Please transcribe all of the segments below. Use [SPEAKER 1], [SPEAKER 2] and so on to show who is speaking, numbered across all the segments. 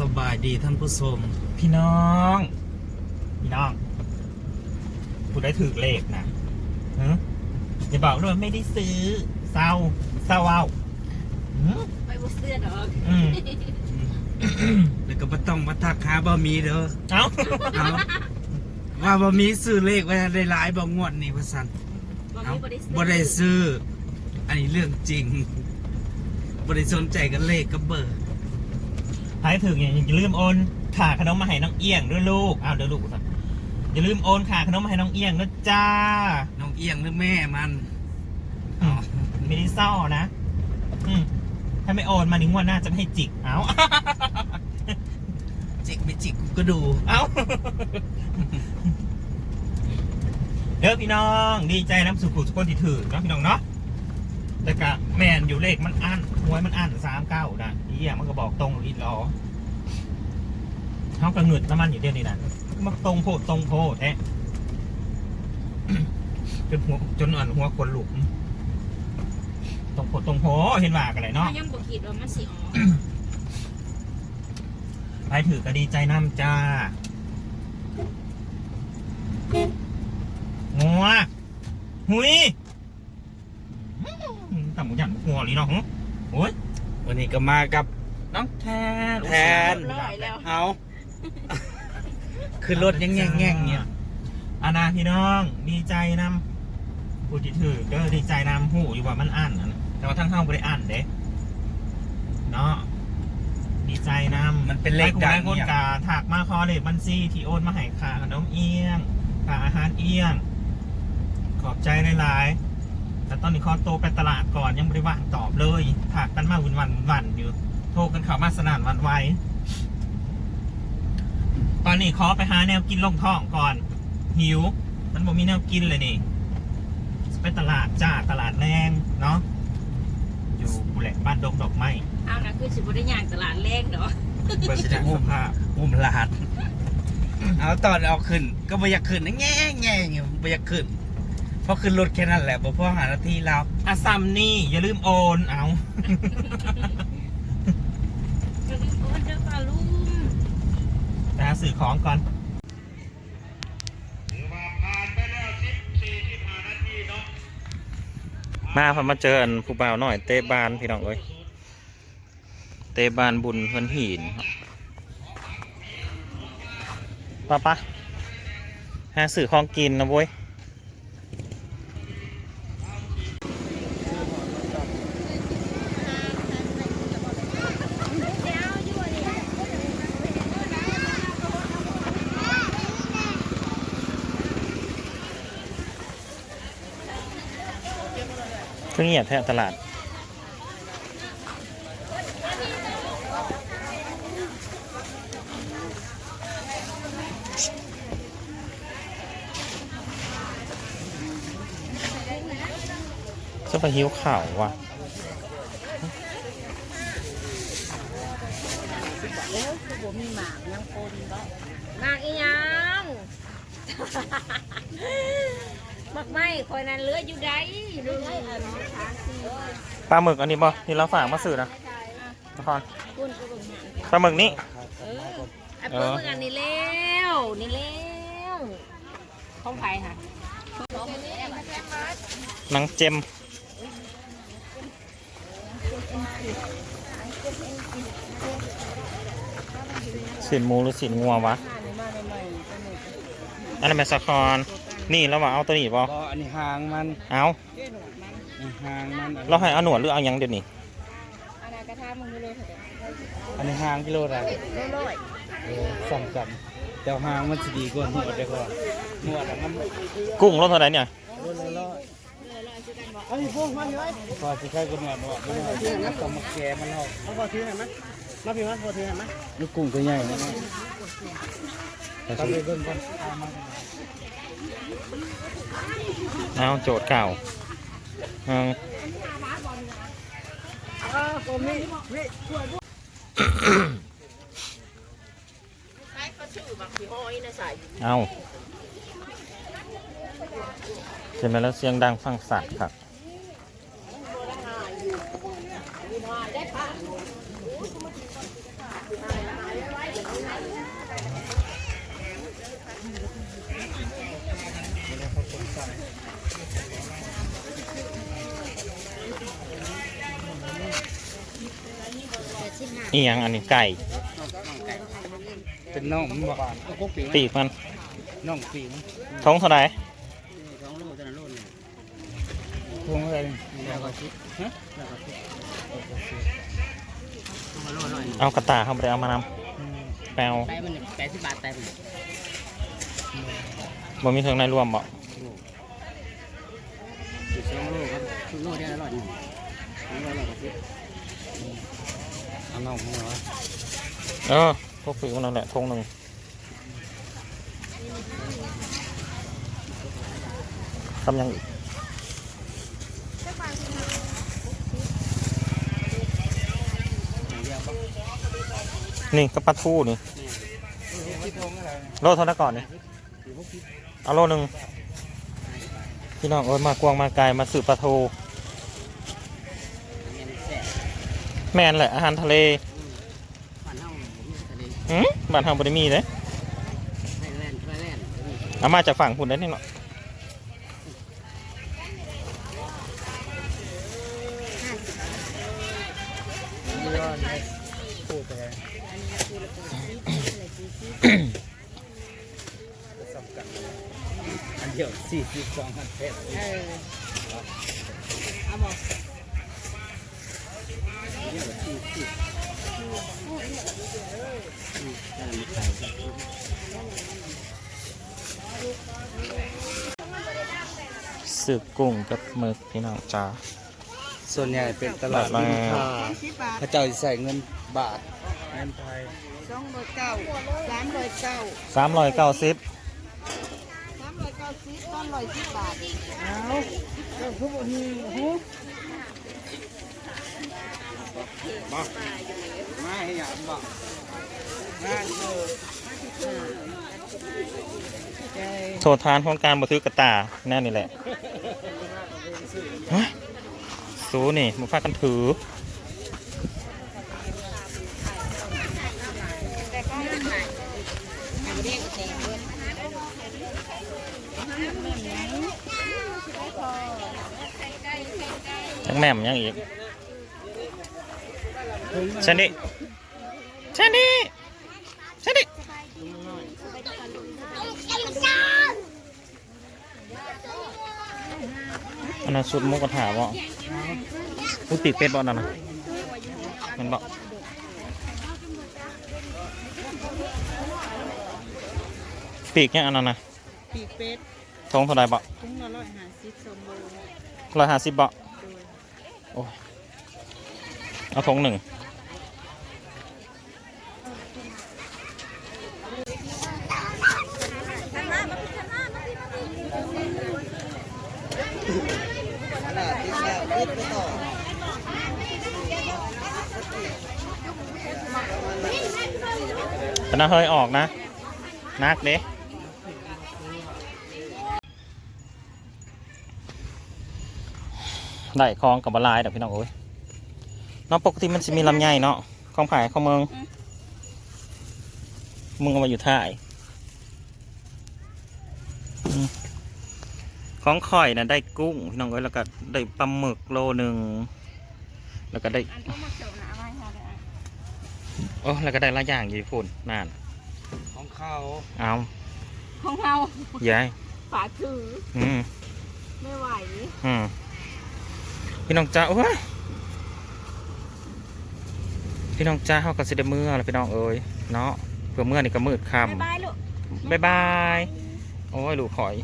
[SPEAKER 1] สบายดีท่านผู้ชม
[SPEAKER 2] พี่น้อง พี่น้องพูดได้ถือเลขนะฮะอย่าบอกด้วยไม่ได้ซื้อเศร้าเศร้าเอาหืม
[SPEAKER 3] ไปบ่เสื้อดอก
[SPEAKER 2] อืม
[SPEAKER 1] แล้วก็บ่ต้องมาทักหาบ่มีเด้อ
[SPEAKER 2] เอ้า
[SPEAKER 1] เอาว่าบ่มีซื้อเลขไว้ได้หลายบ่งวดนี่ว่าซั่น
[SPEAKER 3] บ่
[SPEAKER 1] เอา
[SPEAKER 3] มีบ่ได้ซื้อ
[SPEAKER 1] บ่ได้ซื้อ อันนี้เรื่องจริงบ่ได้สนใจกันเลขกับเบอร์
[SPEAKER 2] ใครถึงเนี่ยอย่าลืมโอนค่าขนมมาให้น้องเอี้ยงด้วยลูกอ้าวเดี๋ยวลูกก่อนอย่าลืมโอนค่าขนมมาให้น้องเอี้ยงนะจ้า
[SPEAKER 1] น้องเอียงหรือแม่มัน
[SPEAKER 2] อืมไม่ได้เศร้านะอืมถ้าไม่โอนมาหนึ่งวันหน้าจะไม่ให้จิก เอ้า
[SPEAKER 1] จิกไม่จิกกูก็ดู
[SPEAKER 2] เอ้าเด้อพี่น้อง ดีใจน้ำสุขุสุขคนที่ถือเนาะพี่น้องเนาะ แต่กะแมนอยู่เลขมันอั้นหวยมันอั้นสามเก้านะอีอย่างมันก็บอกตรงอีล้อเขากระเงิดน้ำมันอยู่เดียวนี่นะมันตรงโพดตรงโพดแท้จนหัวจนอ่อนหัวคนหลุมตรงโพดตรงโพเห็นว่ากันเลยเนาะ
[SPEAKER 3] เขายังบ่คิดว่ามันสิออก
[SPEAKER 2] ไปถือก็ดีใจน้ำจ้างัวหุยอืม ต่ำหมูหยันหัวลีเนาะหึโอ้ย
[SPEAKER 1] วันนี้ก็มากับ
[SPEAKER 2] น้องแทน
[SPEAKER 1] แทน
[SPEAKER 3] เรียบร้อยแล้ว
[SPEAKER 1] เอาคือรถยังแง่งๆเนี่ย
[SPEAKER 2] อานาพี่น้องดีใจนำผู้ที่ถือก็ดีใจนำหูอยู่ว่ามันอ่านนะแต่ว่าทั้งห้องไม่ได้อ่านเด้เนาะดีใจนำ
[SPEAKER 1] มันเป็นเลข
[SPEAKER 2] ห
[SPEAKER 1] ดั
[SPEAKER 2] ลางยคน
[SPEAKER 1] เนี่ย
[SPEAKER 2] กาถักมาคอเลขบัญชีที่โอนมาให้ค่าขนมเอียงค่าอาหารเอียง ขอบใจหลายๆ แต่ตอนนี้ขอโตวไปตลาดก่อนยังไม่ได้ว่างตอบเลยถักกันมาวันวันวันๆอยู่ โทรกันเข้ามาสนานหวันไหวตอนนี้ขอไปหาแนวกินลงท้องก่อน หิว มันบอกมีแนวกินเลยนี่ ไปตลาดจ้าตลาดแรงเนาะอยู่บุแหละบ้านดงดอกไม้
[SPEAKER 3] เอานะคือสิบ่ได้ย่างตลาดแรกดอก
[SPEAKER 2] เปิดจากสภาพ
[SPEAKER 1] อุ้มลาด เอาตอนเอาขึ้น ก็บ่อยากขึ้นนะแง่แง่อย่างเงี้ยบ่อยากขึ้นเพราะขึ้นรถแค่นั้นแหละบ่พอหาหน้าที่เรา
[SPEAKER 2] อาซัมนี่ อย่าลืมโอนเอา
[SPEAKER 3] ก็คือโอ้เด้อปลาลุง
[SPEAKER 2] ไปหาสื่อของก่อน มาพอมาเจออันผู้บ่าวหน่อยเตะบานพี่น้องเอ้ยเตะบานบุญเพื่อนหินปะปะหาสื่อของกินนะเว้ย เงเงียบแท้ตลาด จะไปหิวข่าวว่ะ
[SPEAKER 3] แล้วคือบ่มีหมากยังปนบ่หมากอีหยัง บักไม้คอยนั้นเหลืออยู่ใดดูให้อันทางสิ
[SPEAKER 2] ปลาหมึกอันนี้บ่ที่เราฝากมาสื่อนะทุกคน
[SPEAKER 3] คุณก็เบิ่งหา
[SPEAKER 2] ปลาหมึกนี้
[SPEAKER 3] เออไอ้เปิ้ลเบิ่งอันนี้แล้วนี่แล้วของไผค่ะ
[SPEAKER 2] หนังเจมสินหมูหรือสินงัววะ อันนั้นแมสคอน นี่แล้วว่าเอาตัวนี้บ่
[SPEAKER 1] บ่อันนี้หางมัน
[SPEAKER 2] เอา
[SPEAKER 1] อันนี้หางมัน
[SPEAKER 2] เราให้เอาหนวดหรือเอาหยังเดี๋ยวนี้
[SPEAKER 3] อันนั้นกระทะมึงดูเลยเถอะ
[SPEAKER 1] อันนี้หางกิโลละ
[SPEAKER 3] โลอย
[SPEAKER 1] เออสองกันแต่หางมันสิดีกว่าหัวได้กว่าหัวแต่มัน
[SPEAKER 2] กุ้งรสเท่าไหร่เนี่ย
[SPEAKER 1] รถละร้อยไอ้พวกมันเลยพอสิใครกันหนวดหนวดมันเอาที่นักกำมักแกมันเอา
[SPEAKER 4] เอาพอถือเห็นไหมมาพี่มาพอถือเห็นไหม
[SPEAKER 1] ลูกกุ้งตัวใหญ่นะตัดไปเบิ่งก่อน
[SPEAKER 2] เอาโจทย์เก่าเอาเอาเห็นไหมแล้วเสียงดังฟังสัตว์ครับ อีหยังอันนี้ไก่
[SPEAKER 1] เป็นน้องมันบอกกุ๊กปี
[SPEAKER 2] ปีกมัน
[SPEAKER 1] น้องปี
[SPEAKER 2] ท้องเท่าไหร่
[SPEAKER 1] สองโลแต่ละโลนี่พวงอะไรแล้วก็ชิฮะแล้วก็ชิโลอร่อย
[SPEAKER 2] เอากระตาเข้าไปเอามานำแปลว
[SPEAKER 1] ไตมันแปดสิบบาทไตมัน
[SPEAKER 2] บ่มีเครื่องในรวมบ่
[SPEAKER 1] สองโลครับโลเดียวอร่อยหนึ่งสองโลอร่อยกว่าชิเอา น้องมึงเหรอ
[SPEAKER 2] เออพวกปีกมันนั่นแหละทงหนึ่งทำยังอีกนี่กระปัดทูนี่
[SPEAKER 1] ที่
[SPEAKER 2] โลเท่านั้นก่อนนี่เอาโลหนึ่งพี่น้องเอ้ยมากวางมาไกลมาสืบปลาทู
[SPEAKER 1] อันนี้แซ่บ
[SPEAKER 2] แม่นแหละอาหารทะเล
[SPEAKER 1] ฝันเฮาผมมีทะเล
[SPEAKER 2] หืมบ้านเฮาบ่ได้มีเลย
[SPEAKER 1] ไทยแลนด์ไทยแลนด์
[SPEAKER 2] เอามาจากฝั่งพุ่นได้นี่เนาะ
[SPEAKER 1] พูดไปเลยอันเดียวสี่สิบสองพันเพชร
[SPEAKER 3] เออเอาบอก
[SPEAKER 1] เดียวสี่สิบอืมแต่ละไม่ใส่
[SPEAKER 2] สืบกุ้งกับหมึกพี่น้องจ้า
[SPEAKER 1] ส่วนใหญ่เป็นตลาด
[SPEAKER 2] บาทละ
[SPEAKER 1] ริมทาง
[SPEAKER 3] สิบบาท
[SPEAKER 1] พระเจ้าจะใส่เงินบาทเงินไทย
[SPEAKER 3] สองร้อยเก้าสามร้อยเก้า
[SPEAKER 2] สามร้อยเก้าสิบ
[SPEAKER 3] สามร้อยเก้าสิบต้นร้อยสิบบาท
[SPEAKER 1] ไม่ให้อยากบอกงานเออ
[SPEAKER 2] โทษทานของการบันทึกกระตาแน่นี่แหละเฮะสูนี่มาพากันถือยังแม่มยังอีกชันดิชันดิชันดิ อันนั้นสุดหมุกกระถาบ่อุ้ยปีกเป็ดบ่นั่นนะมันบ่ปีกยังอันนั้นนะ
[SPEAKER 3] ปีกเป็ด
[SPEAKER 2] ทงเท่าไรบ่
[SPEAKER 3] ถุงละร้อยห้าสิบสองโล
[SPEAKER 2] ร้อยห้าสิบบ่โอ้ยเอาทงหนึ่ง นาเฮยออกนะ นักเด้ได้คลองกับบลายเดี๋ยวพี่น้องโอ้ยเนาะปกติมันจะมีลำไยเนาะของผายของเมืองมึงเอามาอยู่ท่ายอืมของข่อยนะได้กุ้งพี่น้องเอ้ยแล้วก็ได้ปลาหมึกโลหนึ่งแล้วก็ได้ โอ้แล้วก็ได้หลายอย่างอยู่ฝุ่นนาน
[SPEAKER 1] ของเขา
[SPEAKER 2] เอา
[SPEAKER 3] ของเรา
[SPEAKER 2] ย้าย
[SPEAKER 3] ฝาถือ
[SPEAKER 2] อืม
[SPEAKER 3] ไม่ไหว
[SPEAKER 2] อืมพี่น้องจ้าโอ้ยพี่น้องจ้าเขาก็สิได้เมื่อแล้วพี่น้องเอ้ยเนาะเพื่อเมื่อนี่ก็มืดค่
[SPEAKER 3] บ๊ายบายลูกำ
[SPEAKER 2] บ๊ายบายโอ้ยลูกข่อย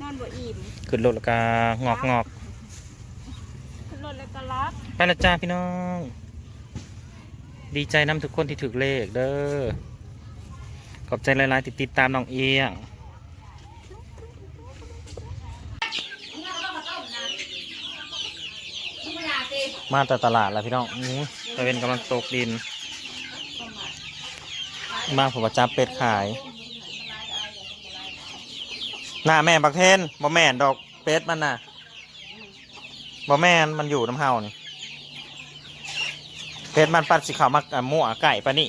[SPEAKER 3] นอนบ่อิ่ม
[SPEAKER 2] ขึ้นรถแล้วก็งอกงอก
[SPEAKER 3] ขึ้นรถแล้วก็รับ
[SPEAKER 2] ไปและจ้าพี่น้อง ดีใจน้ำทุกคนที่ถึกเลขเด้อ ขอบใจหลายๆที่ติดตามน้องเอียงมาแต่ตลาดแล้วพี่น้องอื้อตะเวนกำลังตกดิน มาผมว่าจับเป็ดขาย หน้าแม่บักเทนบ่แม่นดอกเป็ดมันน่ะบ่แม่นมันอยู่น้ำเฮานี่ เป็ดมันปัดสิเขามามั่วไก่ปะนี่